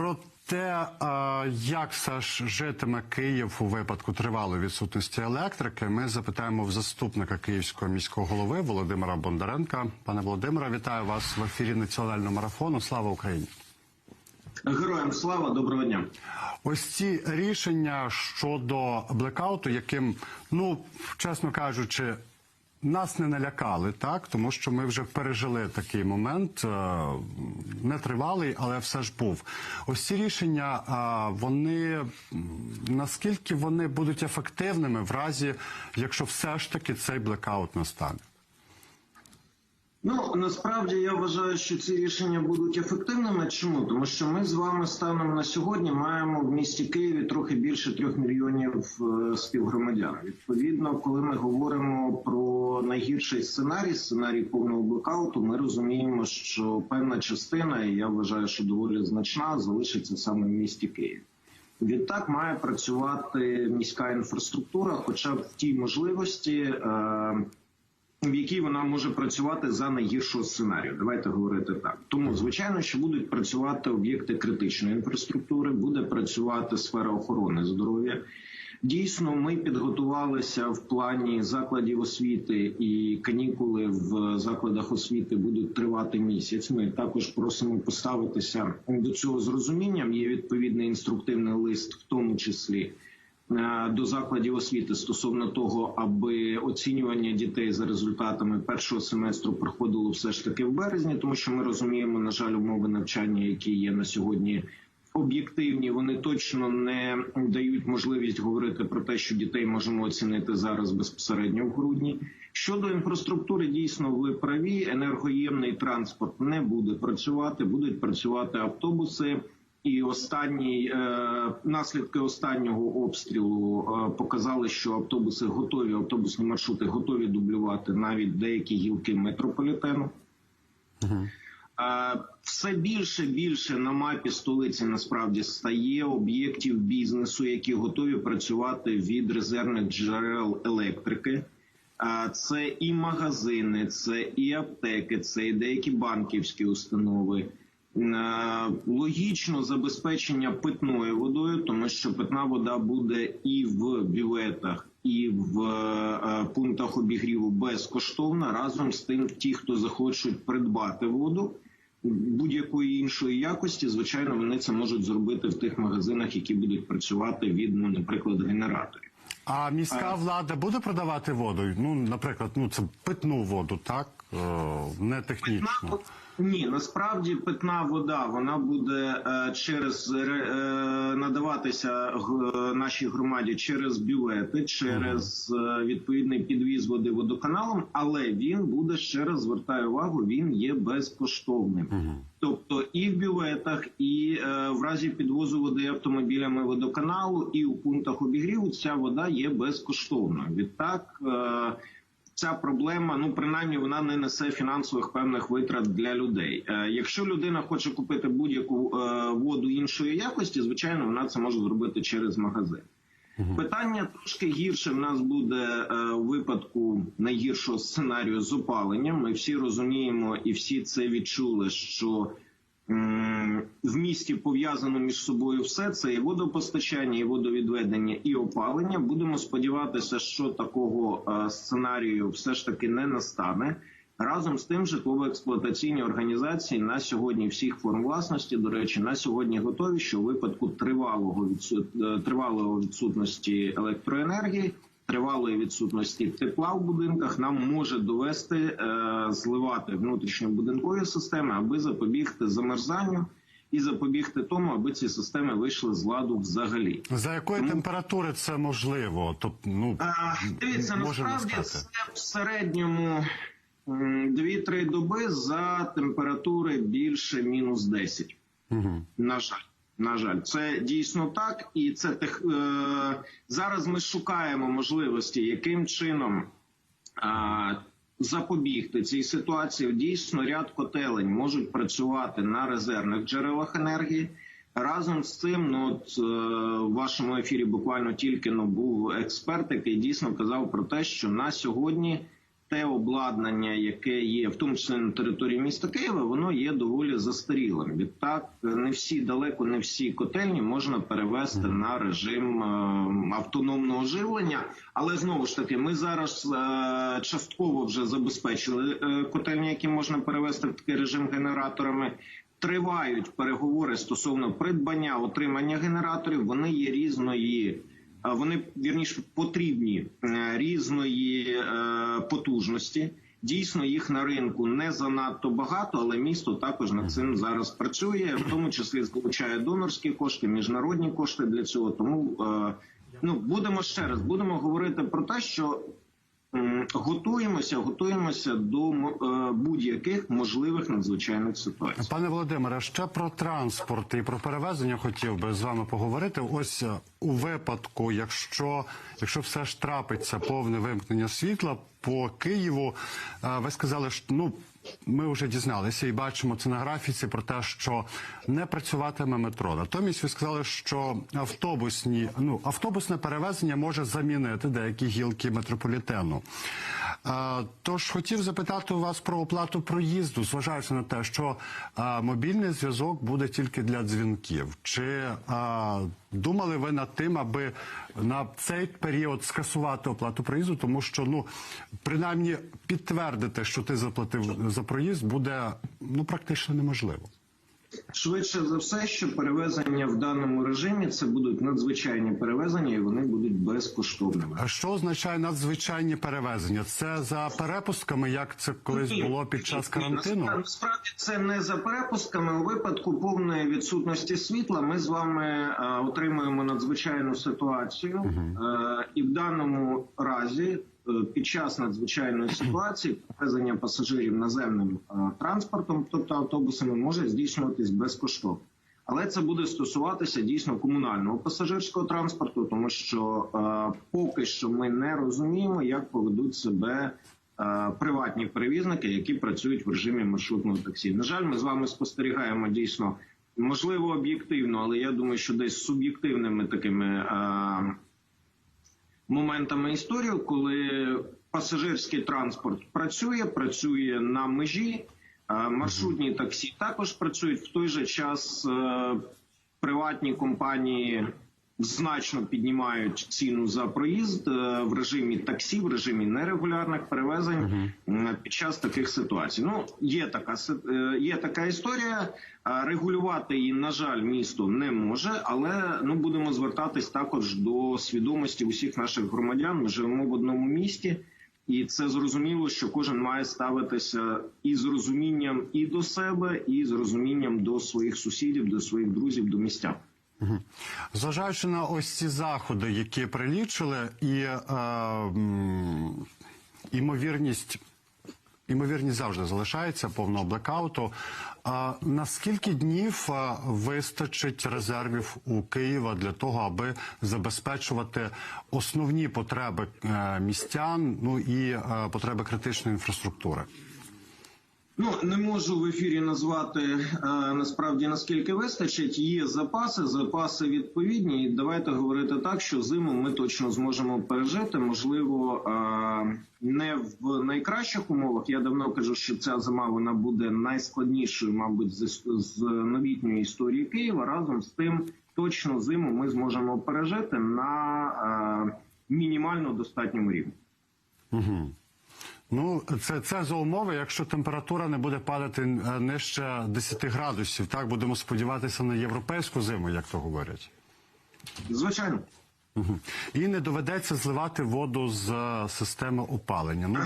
Про те, як все ж житиме Київ у випадку тривалої відсутності електрики, ми запитаємо в заступника київського міського голови Володимира Бондаренка. Пане Володимире, вітаю вас в ефірі національного марафону. Слава Україні! Героям слава, доброго дня. Ось ці рішення щодо блекауту, яким, ну чесно кажучи, нас не налякали, так тому що ми вже пережили такий момент, не тривалий, але все ж був. Ось ці рішення, вони наскільки вони будуть ефективними в разі, якщо все ж таки цей блекаут настане? Ну насправді я вважаю, що ці рішення будуть ефективними. Чому? Тому що ми з вами станом на сьогодні маємо в місті Києві трохи більше трьох мільйонів е, співгромадян. Відповідно, коли ми говоримо про найгірший сценарій, сценарій повного блокауту, ми розуміємо, що певна частина, і я вважаю, що доволі значна, залишиться саме в місті Києві. Відтак має працювати міська інфраструктура, хоча б в тій можливості. В якій вона може працювати за найгіршого сценарію. Давайте говорити так. Тому звичайно, що будуть працювати об'єкти критичної інфраструктури, буде працювати сфера охорони здоров'я. Дійсно, ми підготувалися в плані закладів освіти і канікули в закладах освіти будуть тривати місяць. Ми також просимо поставитися до цього з розумінням. Є відповідний інструктивний лист, в тому числі до закладів освіти стосовно того, аби оцінювання дітей за результатами першого семестру проходило все ж таки в березні, тому що ми розуміємо, на жаль, умови навчання, які є на сьогодні. Об'єктивні вони точно не дають можливість говорити про те, що дітей можемо оцінити зараз безпосередньо в грудні. Щодо інфраструктури, дійсно ви праві. Енергоємний транспорт не буде працювати, будуть працювати автобуси. І останні е, наслідки останнього обстрілу е, показали, що автобуси готові, автобусні маршрути готові дублювати навіть деякі гілки метрополітену. Е, Все більше більше на мапі столиці насправді стає об'єктів бізнесу, які готові працювати від резервних джерел електрики. Це і магазини, це і аптеки, це і деякі банківські установи. Е, Логічно забезпечення питною водою, тому що питна вода буде і в бюветах, і в е, пунктах обігріву безкоштовна. Разом з тим, ті, хто захочуть придбати воду будь-якої іншої якості, звичайно, вони це можуть зробити в тих магазинах, які будуть працювати від, ну, наприклад, генераторів. А міська влада буде продавати воду? Ну, наприклад, ну це питну воду, так Е, не технічно. Ні, насправді питна вода вона буде е, через е, надаватися нашій громаді через бювети, через е, відповідний підвіз води водоканалом, але він буде ще раз звертаю увагу, він є безкоштовним. Тобто і в бюветах, і е, в разі підвозу води автомобілями водоканалу, і у пунктах обігріву ця вода є безкоштовною. Відтак. Ця проблема, ну принаймні, вона не несе фінансових певних витрат для людей. Е, якщо людина хоче купити будь-яку е, воду іншої якості, звичайно, вона це може зробити через магазин. Питання трошки гірше в нас буде е, у випадку найгіршого сценарію з опаленням. Ми всі розуміємо і всі це відчули, що в місті пов'язано між собою все це і водопостачання, і водовідведення, і опалення. Будемо сподіватися, що такого е, сценарію все ж таки не настане. Разом з тим, житлово-експлуатаційні організації на сьогодні всіх форм власності, до речі, на сьогодні готові, що у випадку тривалого е, тривалого відсутності електроенергії, тривалої відсутності тепла в будинках, нам може довести е, зливати внутрішньобудинкові системи, аби запобігти замерзанню і запобігти тому, аби ці системи вийшли з ладу взагалі. За якої температури це можливо? Тобто, ну А, Дивіться, насправді це в середньому м, 2-3 доби за температури більше мінус 10. Угу. На жаль. На жаль, це дійсно так, і це тех... е... зараз. Ми шукаємо можливості, яким чином а, запобігти цій ситуації. Дійсно, ряд котелень можуть працювати на резервних джерелах енергії. Разом з цим, ну от е, в вашому ефірі буквально тільки ну, був експерт, який дійсно казав про те, що на сьогодні те обладнання, яке є, в тому числі на території міста Києва, воно є доволі застарілим. Відтак, не всі далеко, не всі котельні можна перевести на режим е, автономного живлення. Але знову ж таки, ми зараз е, частково вже забезпечили е, котельні, які можна перевести в такий режим генераторами. Тривають переговори стосовно придбання отримання генераторів. Вони є різної. Вони вірніше потрібні е, різної е, потужності. Дійсно, їх на ринку не занадто багато, але місто також над цим зараз працює, в тому числі залучає донорські кошти, міжнародні кошти для цього. Тому е, ну будемо ще раз будемо говорити про те, що готуємося, готуємося до е, будь-яких можливих надзвичайних ситуацій. Пане Володимире, ще про транспорт і про перевезення хотів би з вами поговорити. Ось е, у випадку, якщо, якщо все ж трапиться повне вимкнення світла по Києву, ви сказали, що ну. Ми вже дізналися і бачимо це на графіці про те, що не працюватиме метро. Натомість ви сказали, що автобусні ну автобусне перевезення може замінити деякі гілки метрополітену. Тож хотів запитати у вас про оплату проїзду, зважаючи на те, що мобільний зв'язок буде тільки для дзвінків. Чи думали ви над тим, аби на цей період скасувати оплату проїзду, тому що ну принаймні підтвердити, що ти заплатив за проїзд, буде ну практично неможливо. Швидше за все, що перевезення в даному режимі це будуть надзвичайні перевезення, і вони будуть безкоштовними. А що означає надзвичайні перевезення? Це за перепустками, як це колись було під час карантину? насправді- це не за перепустками. У випадку повної відсутності світла ми з вами е, отримуємо надзвичайну ситуацію, Е, і в даному разі. Е, Під час надзвичайної ситуації перевезення пасажирів наземним е, транспортом, тобто автобусами, може здійснюватись безкоштовно. Але це буде стосуватися дійсно комунального пасажирського транспорту, тому що е, поки що ми не розуміємо, як поведуть себе е, приватні перевізники, які працюють в режимі маршрутного таксі. На жаль, ми з вами спостерігаємо дійсно можливо об'єктивно, але я думаю, що десь суб'єктивними такими е, моментами історії, коли пасажирський транспорт працює, працює на межі. е, Маршрутні таксі також працюють в той же час. е, Приватні компанії значно піднімають ціну за проїзд е, в режимі таксі, в режимі нерегулярних перевезень під час таких ситуацій. Ну є така е, є така історія. Регулювати її, на жаль, місто не може, але ну будемо звертатись також до свідомості усіх наших громадян. Ми живемо в одному місті. І це зрозуміло, що кожен має ставитися і з розумінням і до себе, і з розумінням до своїх сусідів, до своїх друзів, до містян. Зважаючи на ось ці заходи, які прилічили, і е, імовірність. Імовірність завжди залишається повного блекауту. А наскільки днів вистачить резервів у Києва для того, аби забезпечувати основні потреби е, містян, ну і е, потреби критичної інфраструктури? Ну не можу в ефірі назвати е, насправді наскільки вистачить. Є запаси, запаси відповідні. І давайте говорити так, що зиму ми точно зможемо пережити. Можливо, е, не в найкращих умовах. Я давно кажу, що ця зима вона буде найскладнішою, мабуть, з, новітньої історії Києва. Разом з тим, точно зиму ми зможемо пережити на е, мінімально достатньому рівні. Ну, це, це за умови, якщо температура не буде падати е, нижче 10 градусів. Так будемо сподіватися на європейську зиму, як то говорять. Звичайно. І не доведеться зливати воду з е, системи опалення. Ну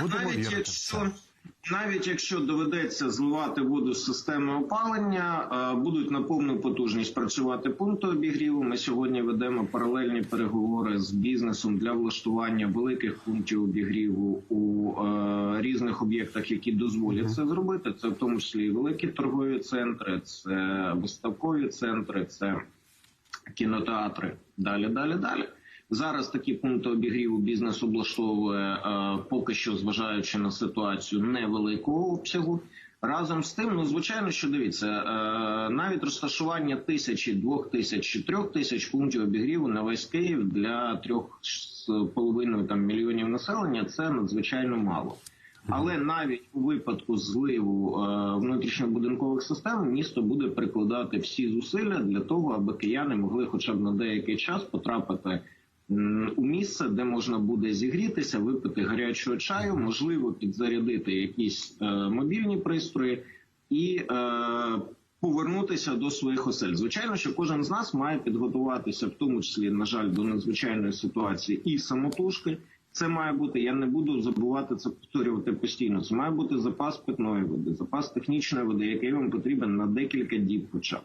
будемо навіть вірити. якщо. Навіть якщо доведеться зливати воду з системи опалення, е, будуть на повну потужність працювати пункти обігріву. Ми сьогодні ведемо паралельні переговори з бізнесом для влаштування великих пунктів обігріву у е, різних об'єктах, які дозволять це зробити. Це в тому числі і великі торгові центри, це виставкові центри, це кінотеатри. Далі, далі, далі. Зараз такі пункти обігріву бізнес облаштовує е, поки що, зважаючи на ситуацію невеликого обсягу. Разом з тим, ну звичайно, що дивіться, е, навіть розташування тисячі, двох тисяч чи трьох тисяч пунктів обігріву на весь Київ для трьох з половиною там мільйонів населення це надзвичайно мало. Але навіть у випадку зливу е, внутрішньобудинкових систем місто буде прикладати всі зусилля для того, аби кияни могли, хоча б на деякий час, потрапити у місце, де можна буде зігрітися, випити гарячого чаю, можливо, підзарядити якісь е, мобільні пристрої і е, повернутися до своїх осель. Звичайно, що кожен з нас має підготуватися, в тому числі, на жаль, до надзвичайної ситуації і самотужки. Це має бути. Я не буду забувати це повторювати постійно. Це має бути запас питної води, запас технічної води, який вам потрібен на декілька діб, хоча б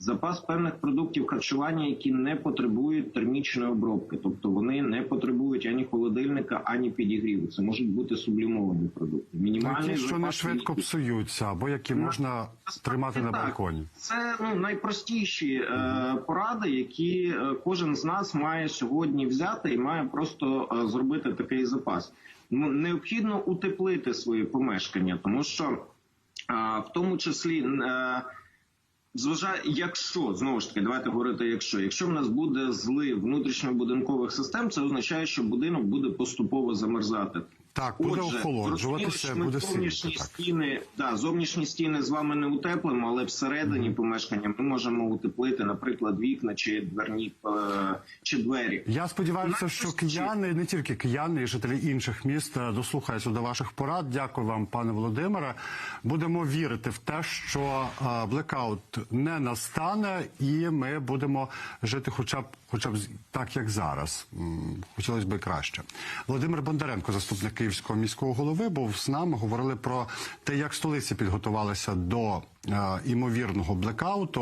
запас певних продуктів харчування, які не потребують термічної обробки, тобто вони не потребують ані холодильника, ані підігріву. Це можуть бути сублімовані продукти. Мінімальний що не швидко ліків. псуються, або які можна тримати на балконі. Це ну найпростіші е, поради, які е, кожен з нас має сьогодні взяти і має просто е, зробити такий запас. Ну необхідно утеплити свої помешкання, тому що е, в тому числі. Е, Зважає, якщо знову ж таки, давайте говорити, якщо якщо в нас буде злив внутрішньобудинкових систем, це означає, що будинок буде поступово замерзати. Так, буде Отже, охолоджуватися, ми буде зовнішні так. стіни, да, зовнішні стіни з вами не утеплимо, але всередині помешкання ми можемо утеплити, наприклад, вікна чи дверні е, чи двері. Я сподіваюся, що Найпростіші. кияни, не тільки кияни, і жителі інших міст е, дослухаються до ваших порад. Дякую вам, пане Володимире. Будемо вірити в те, що е, блекаут не настане, і ми будемо жити, хоча б хоча б так, як зараз. Хотілося б краще. Володимир Бондаренко, заступник Київського міського голови, був з нами. Говорили про те, як столиці підготувалися до е, імовірного блекауту.